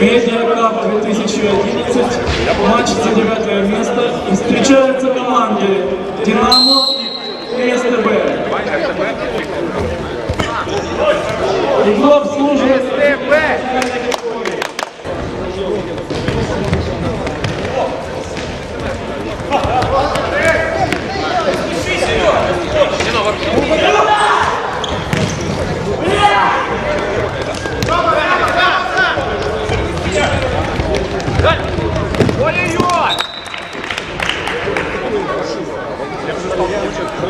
Медиакап 2011, матч за девятое место. И встречаются команды Динамо и СТБ. Игру обслуживает Да,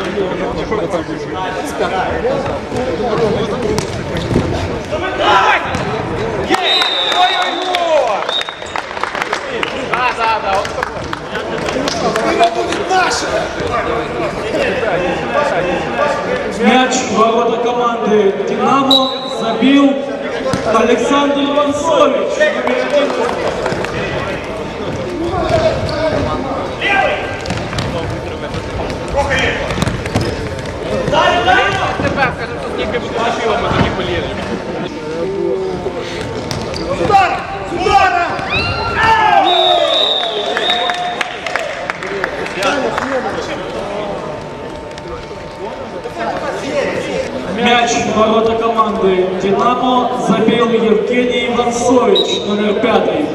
да, да, вот такой. мяч в ворота команды Динамо забил Александр Вансович. номер 11. Тебе, скажем, что скільки буде зашило, ми тоді поліземо. Мяч в ворота команды Динамо забил Евгений Ивансович, номер пятый.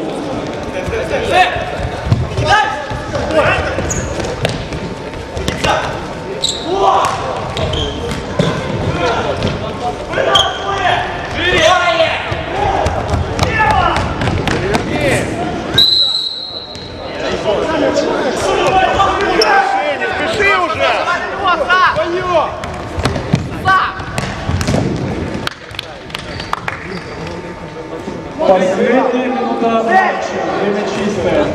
Твою! Последняя минута матча. Время чистое.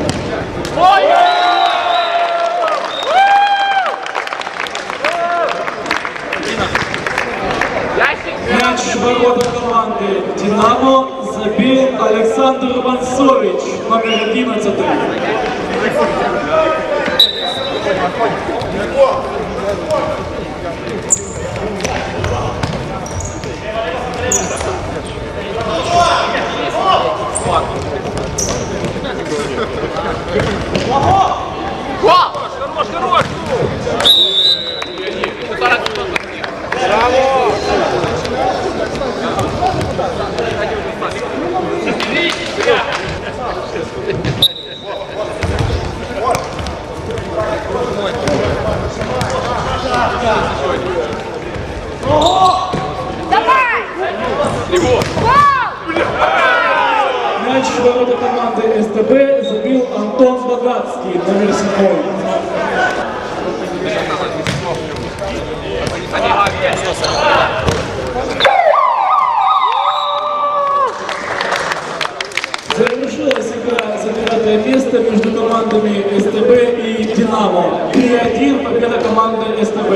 Мяч в ворота команды Динамо забил Александр Вансович, номер 11. Гол! Thank you. Ворота команды СТБ забил Антон Богатский, номер 7. Завершилась игра за девятое место между командами СТБ и Динамо. 3-1 победа команды СТБ.